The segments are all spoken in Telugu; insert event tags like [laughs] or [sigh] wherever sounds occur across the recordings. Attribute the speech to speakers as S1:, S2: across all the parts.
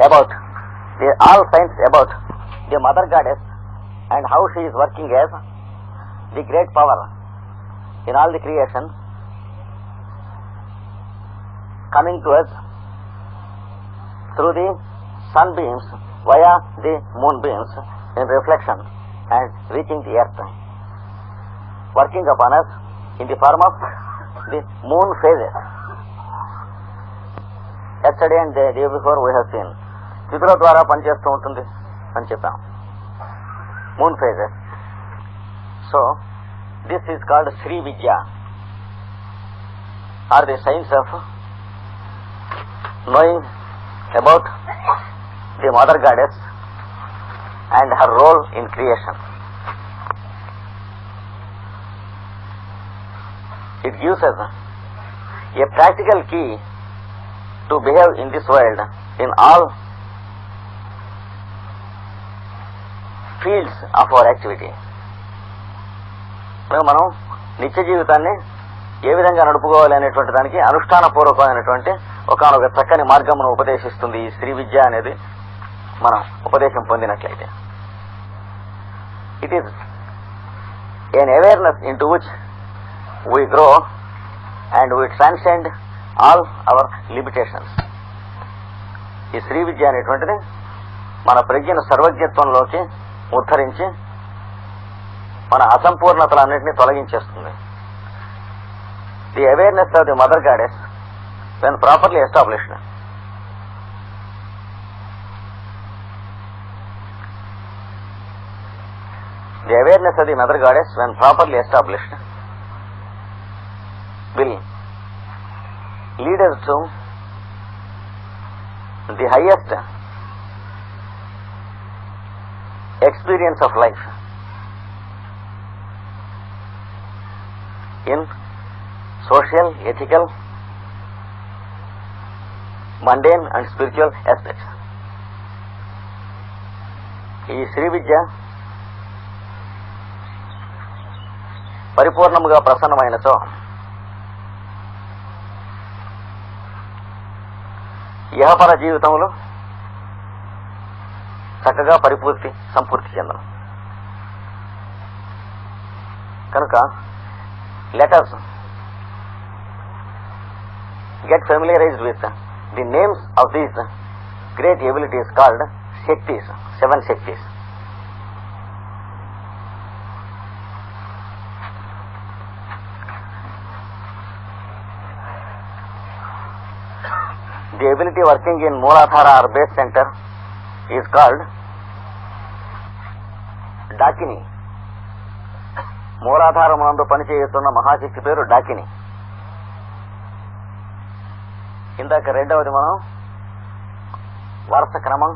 S1: about the, all science about the mother goddess and how she is working as the great power in all the creation coming to us through the sunbeams via the moon beams in reflection and reaching the earth working upon us in the form of the moon phases. Yesterday and the day before we have seen స్థితుల ద్వారా పనిచేస్తూ ఉంటుంది అని చెప్పాం moon phases so this is called Shri Vidya are the science of knowing about the mother goddess and her role in creation. It gives us a practical key to behave in this world in all fields of our activity మనం నిత్య జీవితాన్ని ఏ విధంగా నడుపుకోవాలి అనేటువంటి దానికి అనుష్ఠానపూర్వకమైనటువంటి ఒకనొక చక్కని మార్గమును ఉపదేశిస్తుంది ఈ శ్రీ విద్య అనేది మనం ఉపదేశం పొందినట్లయితే. It is an awareness into which we grow and we transcend all our limitations ఈ శ్రీ విద్య అనేటువంటిది మన ప్రజ్ఞను సర్వజ్ఞత్వంలోకి ఉద్ధరించి మన అసంపూర్ణతలన్నింటినీ తొలగించేస్తుంది the awareness of the mother goddess when properly establish the awareness of the mother goddess when properly established will lead us the highest experience of life in social, ethical, mundane and spiritual aspects. ఈ శ్రీ విద్య పరిపూర్ణముగా ప్రసన్నమైనతో ఇహపర జీవితంలో చక్కగా పరిపూర్తి సంపూర్తి చెందను కనుక let us get familiarized with the names of these great abilities called Shaktis, seven Shaktis. The ability working in Mooladhara or base center is called Dakini. మూలాధారమునందు పనిచేస్తున్న మహాశక్తి పేరు డాకిని ఇందాక రెండవది మనం వరుస క్రమం.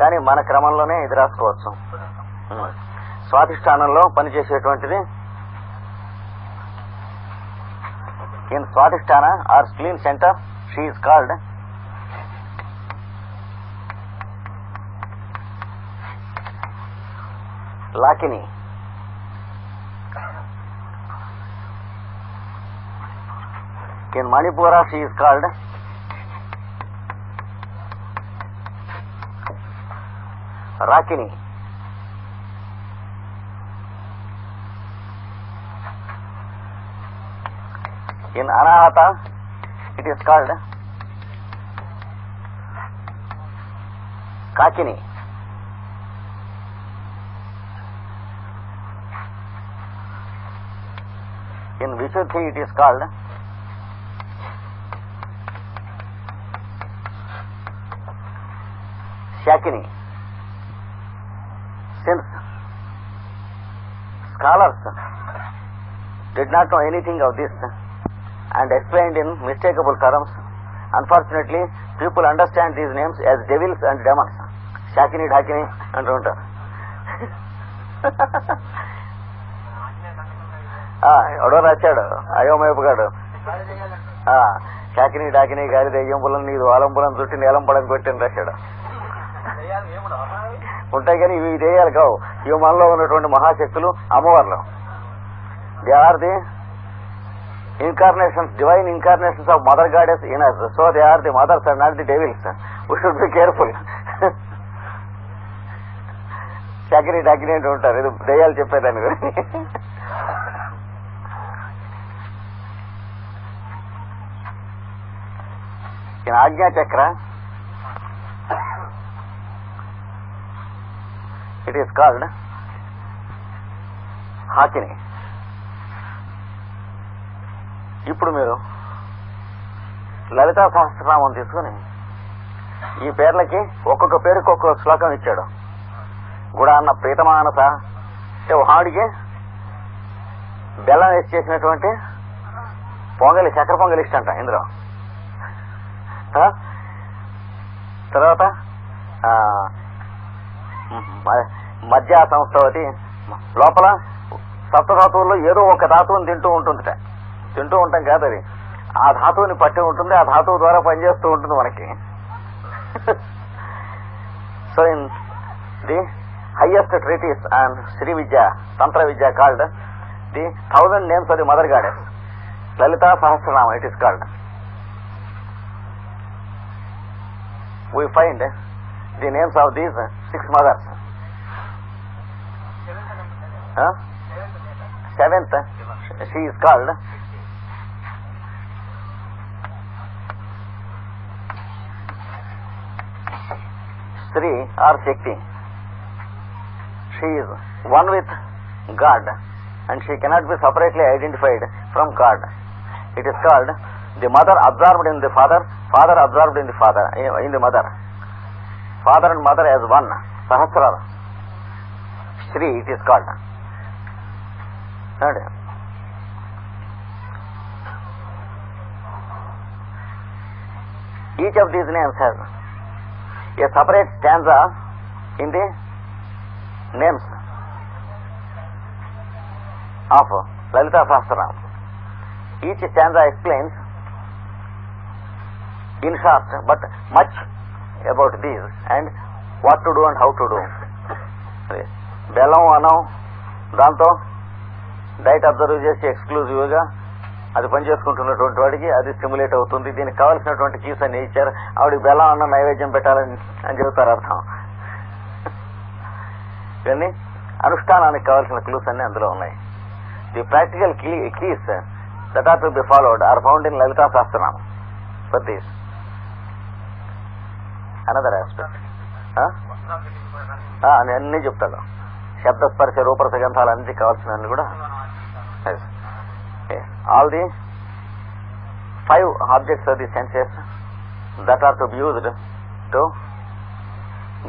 S1: కానీ మన క్రమంలోనే ఇది రాసుకోవచ్చు. స్వాధిష్టానంలో పనిచేసేటువంటిది in Svadhishthana or spleen centre she called Lakini In Manipura, she is called Rakini. In Anahata, it is called Kakini. In Vishuddhi, it is called Shakini. Since scholars did not know anything of this and explained in mistakable terms, unfortunately, people understand these names as devils and demons. Shakini, Dhakini అంటూ ఉంటారు ఆ, ఎవడో రాశాడు అయోమయపుగాడు ఆ, శాకిని డాకిని గాలి దెయ్యంపులం నీదు ఆలంపులం చుట్టి నీలం పడం కొట్టిన రాశాడు ఉంటాయి కానీ ఇవి దేయాలు కావు ఇవి మనలో ఉన్నటువంటి మహాశక్తులు అమ్మవార్లు they are the incarnations, divine incarnations of Mother Goddess in us. So they are the mothers and not the devils. We should be careful. చకిరి డకిరి అంటూ ఉంటారు ఇది దయ్యాలు చెప్పేదాన్ని గురించి ఈయన ఇట్ ఈస్ కాల్డ్ హాకిని ఇప్పుడు మీరు లలితా సహస్రనామం తీసుకుని ఈ పేర్లకి ఒక్కొక్క పేరుకి ఒక్కొక్క శ్లోకం ఇచ్చాడు. గుడాన్న ప్రీతమానస అంటే వాడికి బెల్లం వేసి చేసినటువంటి పొంగలి చక్కెర పొంగలి ఇష్టంట ఇందులో. ఆ? తర్వాత ఆ, మధ్య సంస్థవతి లోపల సప్త ధాతువుల్లో ఏదో ఒక ధాతువుని తింటూ ఉంటుందిట. తింటూ ఉంటాం కాదు అది ఆ ధాతువుని పట్టి ఉంటుంది ఆ ధాతువు ద్వారా పనిచేస్తూ ఉంటుంది మనకి so in the highest treatise and Shri Vidya tantra Vidya called the thousand names of the mother goddess Lalita Sahasranama it is called we find the names of these six mothers. Huh? Seventh, she is called Sri are Shakti. She is one with God and she cannot be separately identified from God. It is called the mother absorbed in the father, father absorbed in the father, in the mother. Father and mother as one. Sahasrara. Shri it is called. Right? Each of these names has a separate stanza in the names of Lalita Sahasranam. Each stanza explains in short but much about these and what to do and how to do. బెల్లం అన్నం దాంతో డైట్ అబ్జర్వ్ చేసి ఎక్స్క్లూజివ్గా అది పనిచేసుకుంటున్నటువంటి వాడికి అది స్టిమ్యులేట్ అవుతుంది. దీనికి కావాల్సినటువంటి కీస్ అన్ని ఇచ్చారు. ఆవిడ బెల్లం అన్న నైవేద్యం పెట్టాలని అని చెబుతారు అర్థం. ఇవన్నీ అనుష్ఠానానికి కావాల్సిన క్లూస్ అన్ని అందులో ఉన్నాయి. The practical key keys that are to be followed are found in Lalita శాస్త్రనామం for these another aspect అన్ని చెప్తాడు శబ్దస్పర్శ రూపరస గ్రంథాలు అన్నిటికీ కావాల్సినవన్నీ కూడా. All the five objects of the senses that are to be used to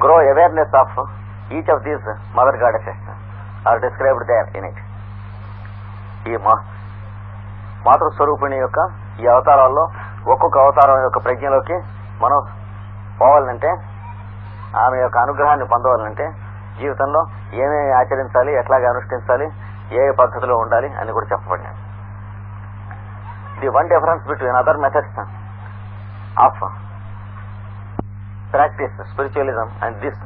S1: grow awareness of each of these mother goddesses are described there in it ఈ మా మాతృస్వరూపిణి యొక్క ఈ అవతారాల్లో ఒక్కొక్క అవతారం యొక్క ప్రజ్ఞలోకి మనం పోవాలంటే ఆమె యొక్క అనుగ్రహాన్ని పొందవాలంటే జీవితంలో ఏమేమి ఆచరించాలి ఎట్లాగా అనుష్ఠించాలి ఏ ఏ పద్ధతిలో ఉండాలి అని కూడా చెప్పబడినాయి the one difference between other methods of practice spiritualism and this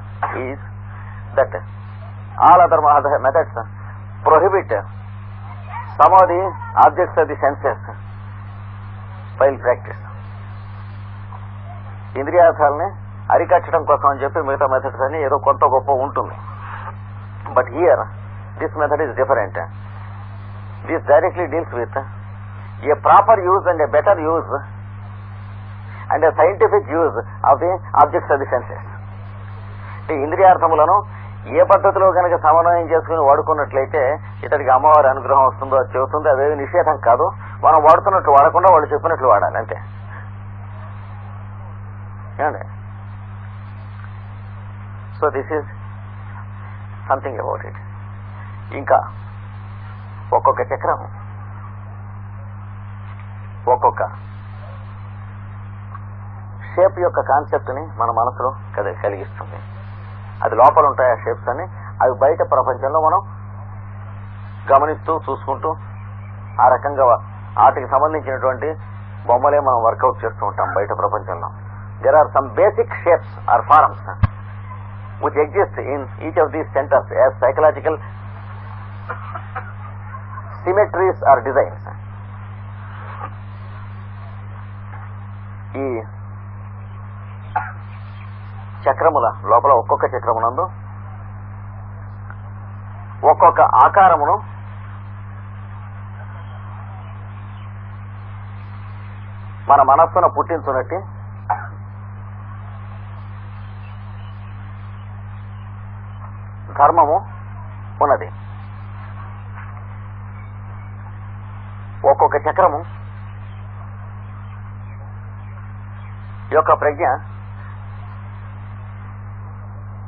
S1: is that. All other methods prohibit some of the objects of the senses. File practice. ఇంద్రియార్థాలని అరికట్టడం కోసం అని చెప్పి మిగతా మెథడ్స్ అని ఏదో కొంత గొప్ప ఉంటుంది. But here this method is different this directly deals with a proper use and a better use and a scientific use of the objects of the senses ఇంద్రియార్థములను ఏ పద్ధతిలో కనుక సమన్వయం చేసుకుని వాడుకున్నట్లయితే ఇతడికి అమ్మవారి అనుగ్రహం వస్తుందో అది చెబుతుందో. అదేమి నిషేధం కాదు. మనం వాడుతున్నట్లు వాడకుండా వాళ్ళు చెప్పినట్లు వాడాలి. అంతే. So this is something about it ఇంకా ఒక్కొక్క చక్రం ఒక్కొక్క షేప్ యొక్క కాన్సెప్ట్ని మన మనసులో కలిగిస్తుంది. అది లోపల ఉంటాయి ఆ షేప్స్ అని అవి బయట ప్రపంచంలో మనం గమనిస్తూ చూసుకుంటూ ఆ రకంగా వాటికి సంబంధించినటువంటి బొమ్మలే మనం వర్కౌట్ చేస్తూ ఉంటాం బయట ప్రపంచంలో. There are some basic shapes or forms which exist in each of these centres as psychological symmetries or designs ఈ చక్రముల లోపల ఒక్కొక్క చక్రమునందు ఒక్కొక్క ఆకారమును మన మనస్సును పుట్టించున్నట్టు ధర్మము ఉన్నది. ఒక్కొక్క చక్రము యొక్క ప్రజ్ఞ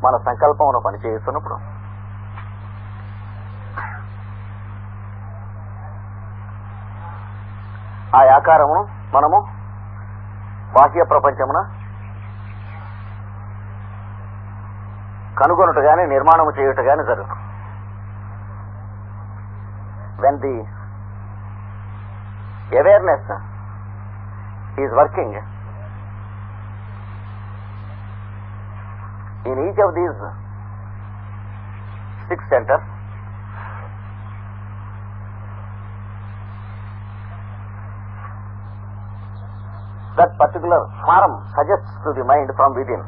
S1: మన సంకల్పమును పనిచేస్తున్నప్పుడు. ఆ ఆకారమును మనము బాహ్య ప్రపంచమున కనుగొనుట గాని నిర్మాణము చేయుట గాని జరుగును when the awareness is in each of these six centers that particular form suggests to the mind from within.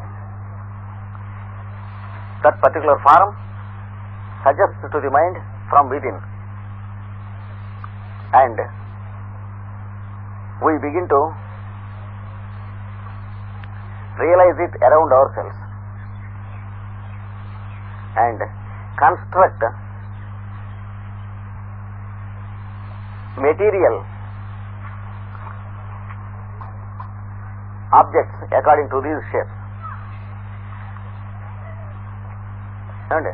S1: That particular form suggests to the mind from within. And we begin to realize it around ourselves and construct material objects according to these shapes. And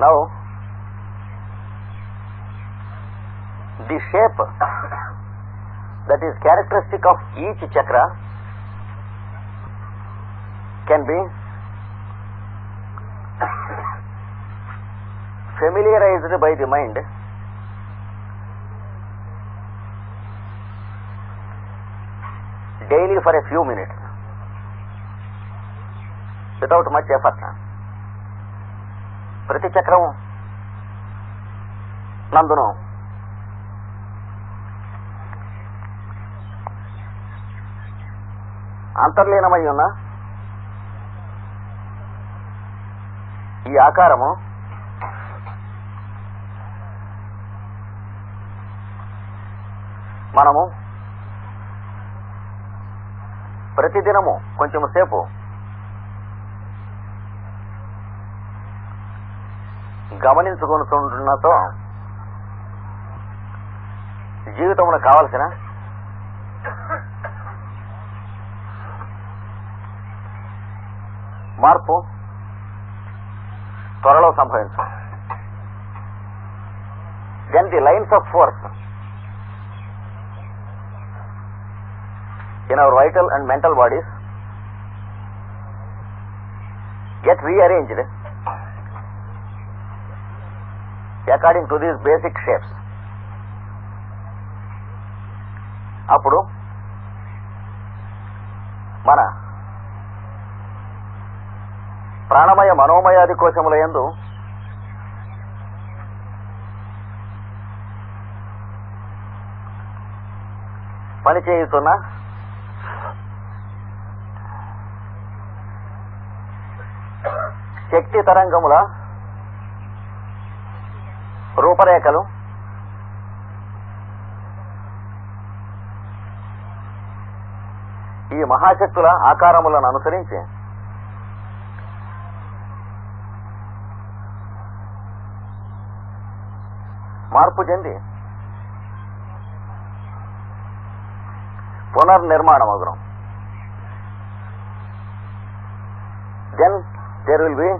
S1: now the shape that is characteristic of each chakra can be familiarized by the mind daily for a few minutes without much effort. ప్రతి చక్రం నందును అంతర్లీనమై ఉన్న ఈ ఆకారము మనము ప్రతిదినము కొంచెం సేపు గమనించుకుంటుండటంతో జీవితంలో కావలసిన మార్పు త్వరలో సంభవించు then the lines of force in our vital and mental bodies get rearranged according to these basic shapes. అప్పుడు ప్రాణమయ మనోమయాది కోశముల ఎందు పనిచేయుతున్న శక్తి తరంగముల రూపరేఖలు ఈ మహాశక్తుల ఆకారములను అనుసరించి మార్పు చెంది పునర్నిర్మాణమగును then there will be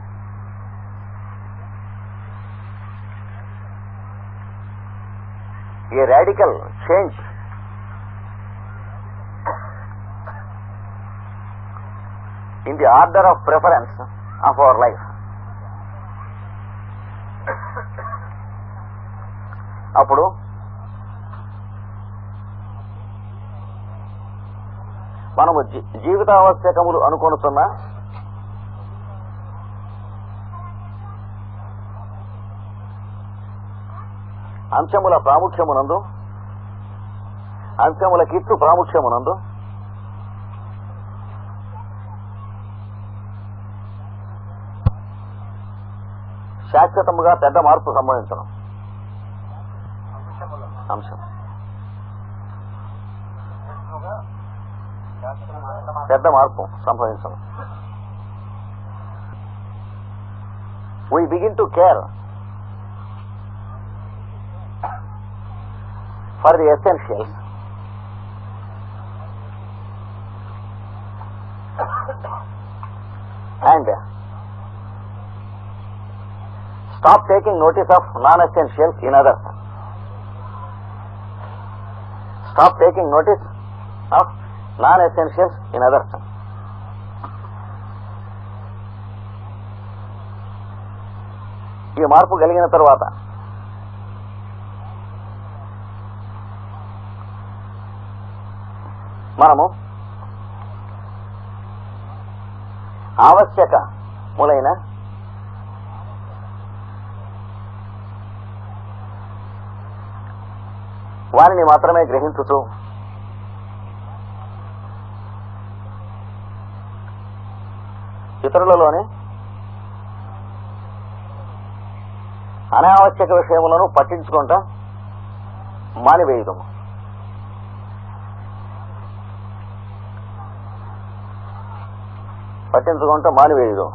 S1: a radical change in the order of preference of our life. అప్పుడు మనము జీ- జీవితావశ్యకములు అనుకొనుతున్న అంశముల ప్రాముఖ్యమునందు అంశముల ఇచ్చు ప్రాముఖ్యమునందు శాశ్వతముగా పెద్ద మార్పు సంభవించడం. అంశం పెద్ద మార్పు సంభవించడం we begin to care for the essentials and stop taking notice of non-essentials in others. Stop taking notice of non-essentials in others. ఈ మార్పు కలిగిన తరువాత మనము ఆవశ్యక వారిని మాత్రమే గ్రహించుతూ ఇతరులలోని అనావశ్యక విషయములను పట్టించుకుంటా మానివేయదము. పట్టించుకుంటా మానివేయదు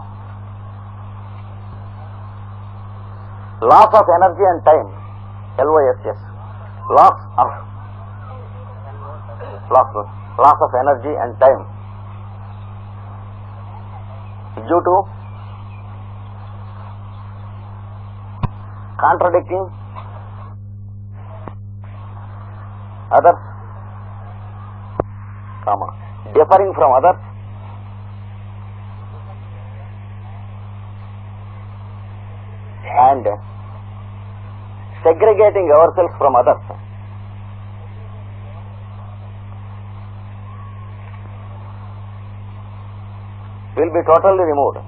S1: loss of energy and time L O S S loss of loss, loss of energy and time. Due to contradicting others, comma, differing from others segregating our self from others will be totally removed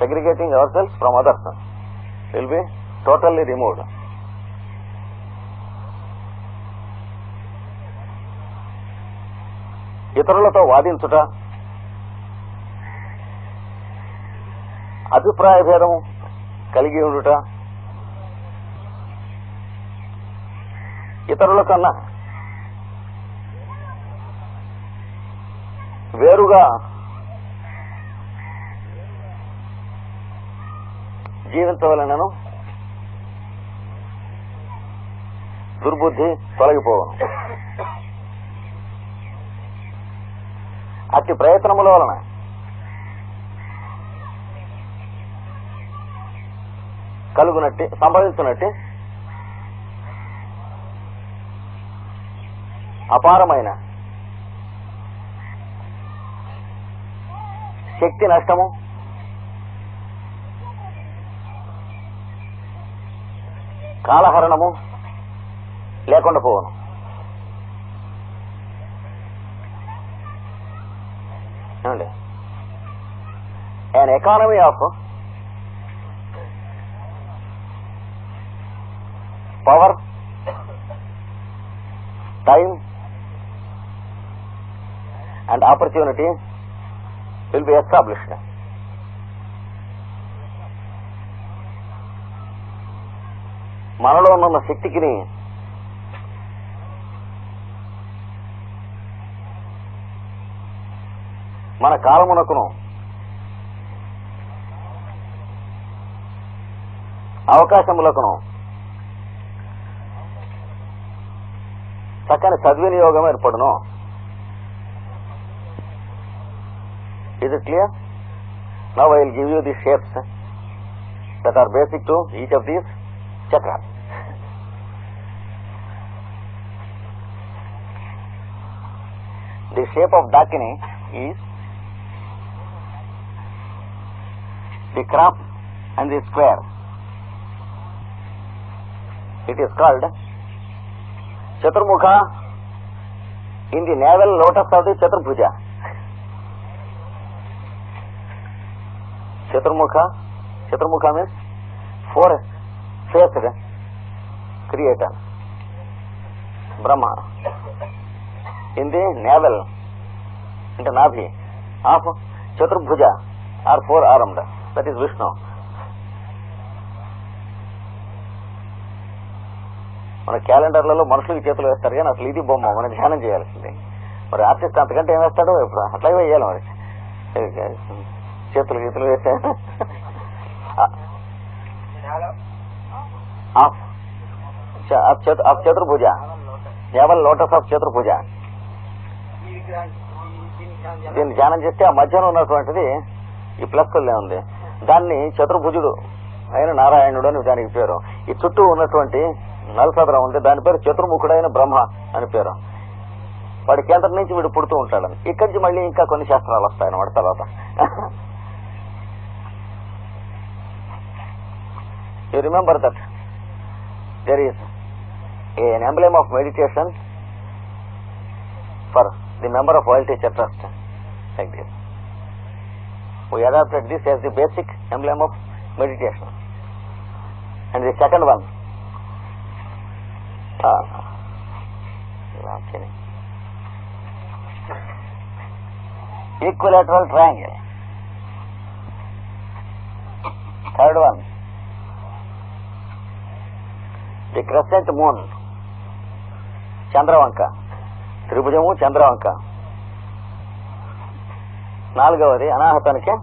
S1: segregating our selves from others will be totally removed ఇతరులతో వాదించుట అభిప్రాయ భేదం కలిగి ఉండుట ఇతరుల కన్నా వేరుగా జీవించవలనను దుర్బుద్ధి తొలగిపోవను. అట్టి ప్రయత్నముల వలన కలుగునట్టి సంభవించునట్టి అపారమైన శక్తి నష్టము. కాలహరణము లేకుండా పోవను. ఏమండి? Economy of power power, opportunity will be established. మనలో ఉన్న శక్తికిని మన కాలమునకును అవకాశములకును చక్కని సద్వినియోగం ఏర్పడును Is it clear? Now I will give you the shapes eh, that are basic to each of these chakras. [laughs] the shape of Dakini is the crop and the square. It is called Chaturmukha in the navel lotus of the Chaturbhuja. Chaturmukha, Chaturmukha means four faced creator. Brahma. In the navel అంటే నాభి. Of చతుర్భుజ or four armed. That is Vishnu మన క్యాలెండర్లలో మనుషులకి చేతులు వేస్తారు కానీ అసలు ఇది బొమ్మ మనం ధ్యానం చేయాల్సింది. మరి ఆర్టిస్ట్ అంతకంటే ఏం వేస్తాడో? ఇప్పుడు అట్లాగే వేయాలి మరి? చేతులు గీతులు వేసాను ఆఫ్ చ- పూజ. చతుర్భుజ కేవలం లోటస్ ఆఫ్ చతుర్భుజ దీన్ని ధ్యానం చేస్తే ఆ మధ్యలో ఉన్నటువంటిది ఈ ప్లస్ ఉంది. దాన్ని చతుర్భుజుడు అయిన నారాయణుడు అని దానికి పేరు. ఈ చుట్టూ ఉన్నటువంటి నలసదరం ఉంది. దాని పేరు చతుర్ముఖుడైన బ్రహ్మ అని పేరు. వాడి కేంద్రం నుంచి వీడు పుడుతూ ఉంటాడని. ఇక్కడి నుంచి మళ్ళీ ఇంకా కొన్ని శాస్త్రాలు వస్తాయన్నమాట తర్వాత. You remember that there is an emblem of meditation for the member of Royal Teacher Trust, like this. We adopted this as the basic emblem of meditation. And the second one, uh, equilateral triangle. Third one, the crescent moon. Chandravanka. త్రిభుజము చంద్రవంక. నాలుగవది అనాహతానికి.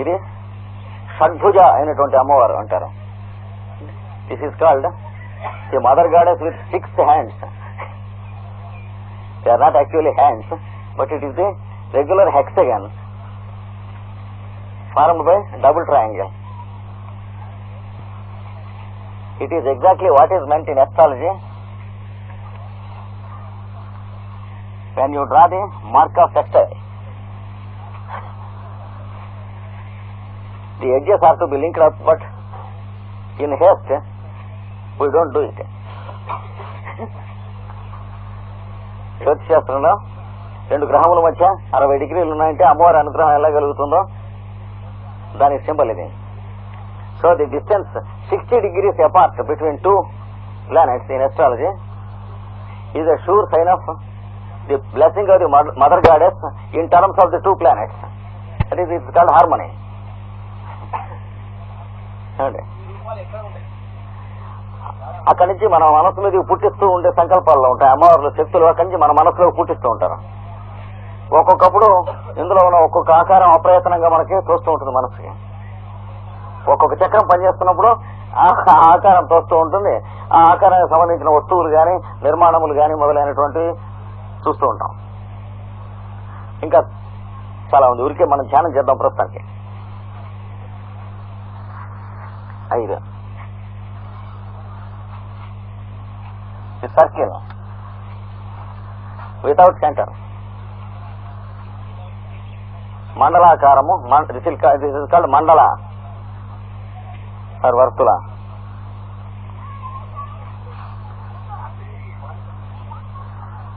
S1: ఇది షడ్భుజ అయినటువంటి అమ్మవారు అంటారు. This is called the mother goddess with six hands they are not actually hands but it is the regular hexagon form by double triangle it is exactly what is meant in astrology when you draw the mark of sector the edges are to be link up but in heist we don't do it జ్యోతిశాస్త్రంలో రెండు గ్రహముల మధ్య అరవై డిగ్రీలు ఉన్నాయంటే అమ్మవారి అనుగ్రహం ఎలా కలుగుతుందో? దానికి సింబల్ ఇది. So the distance sixty degrees apart between two planets in astrology is a sure sign of the blessing of the mother goddess in terms of the two planets that is it's called harmony అక్కడి నుంచి మన మనసు మీద పుట్టిస్తూ ఉండే సంకల్పాల్లో ఉంటాయి. అమ్మవార్ల శక్తులు అక్కడి నుంచి మన మనసులో పుట్టిస్తూ ఉంటారు. ఒక్కొక్కప్పుడు ఇందులో ఉన్న ఒక్కొక్క ఆకారం అప్రయత్నంగా మనకి చూస్తూ ఉంటుంది మనసుకి ఒక్కొక్క చక్రం పనిచేస్తున్నప్పుడు ఆకారం తోస్తూ ఉంటుంది. ఆ ఆకారానికి సంబంధించిన వస్తువులు కానీ నిర్మాణములు కానీ మొదలైనటువంటివి చూస్తూ ఉంటాం. ఇంకా చాలా ఉంది. ఊరికే మనం ధ్యానం చేద్దాం ప్రస్తుతానికి. ఐదు. సర్కిల్. వితౌట్ సెంటర్ మండలాకారము దిస్ మండల. ఆర్ వర్తుల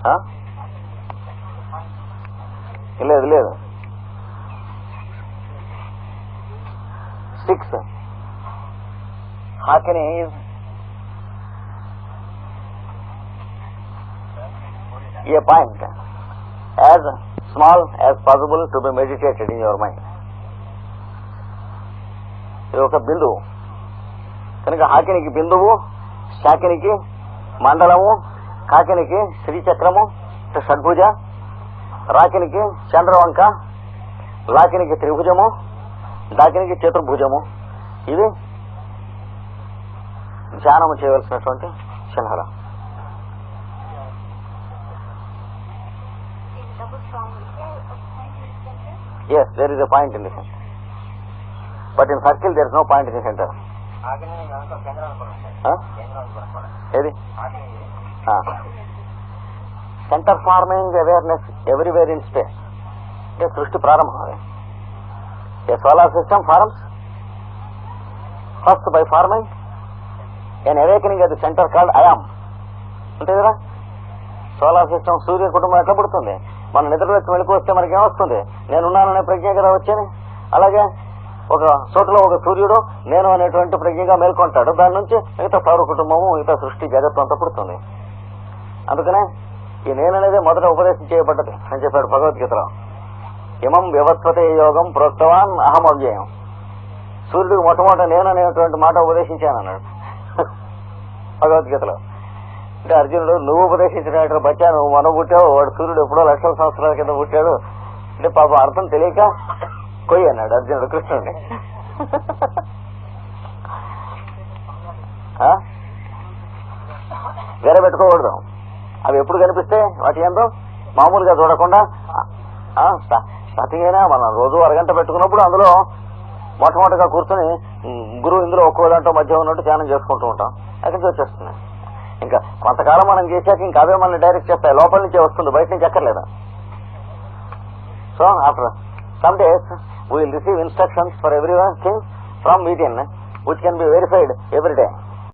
S1: ఆ? లేదు లేదు six Hakini a point as small as possible to be meditated in your mind ఇది ఒక బిందువు కనుక ఆకినికి బిందువు శాకినికి మండలము కాకినికి శ్రీచక్రము షడ్భుజ రాకినికి చంద్రవంక లాకినికి త్రిభుజము దాకినికి చతుర్భుజము ఇవి ధ్యానము చేయవలసినటువంటి చిహ్నాలు
S2: double strong. Is point a point in the center?
S1: Yes there is a point in the centre ఏది? Centre forming awareness everywhere in space అంటే సృష్టి ప్రారంభం a solar system forms first by forming an awakening అది సెంటర్ కాల్డ్ అయామ్ అంతే కదా? సోలార్ సిస్టమ్ సూర్య కుటుంబం ఎట్లా పుడుతుంది? మన నిద్రలోకి వెళ్ళికి వస్తే మనకి ఏమొస్తుంది నేనున్నాననే ప్రజ్ఞ కదా వచ్చేది. అలాగే ఒక చోటలో ఒక సూర్యుడు నేను అనేటువంటి ప్రజ్ఞగా మేల్కొంటాడు. దాని నుంచి మిగతా సౌర కుటుంబము మిగతా సృష్టి జగత్తు అంతా పుడుతుంది. అందుకనే ఈ నేననేది మొదట ఉపదేశం చేయబడ్డది అని చెప్పాడు భగవద్గీతలో. ఇమం వ్యవస్థతే యోగం ప్రోక్తవాన్ అహం అవ్యయం. సూర్యుడికి మొట్టమొదట నేను అనేటువంటి మాట ఉపదేశించాను అన్నాడు [laughs] భగవద్గీతలో. అంటే అర్జునుడు నువ్వు ఉపదేశించినట్టు బచ్చా నువ్వు మనం పుట్టావు వాడు సూర్యుడు ఎప్పుడో లక్షల సంవత్సరాల కింద పుట్టాడు. అంటే పాపం అర్థం తెలియక కొయ్య అన్నాడు అర్జునుడు కృష్ణుడిని పెట్టుకోకూడదు అవి ఎప్పుడు కనిపిస్తే వాటి ఏందో మామూలుగా చూడకుండా ఆ, మనం రోజు అరగంట పెట్టుకున్నప్పుడు అందులో మొట్టమొదటిగా కూర్చొని గురువు ఇందులో ఒక్కో దాంట్లో మధ్య ఉన్నట్టు ధ్యానం చేసుకుంటూ ఉంటాం. అక్కడికి నుంచి వచ్చేస్తుంది. ఇంకా కొంతకాలం మనం చేశాక ఇంకా అవే మనల్ని డైరెక్ట్ చేస్తాయి. లోపల నుంచే వస్తుంది. బయట నుంచి ఎక్కర్లేదు? So after some days we will receive instructions for every one thing from median which can be verified every day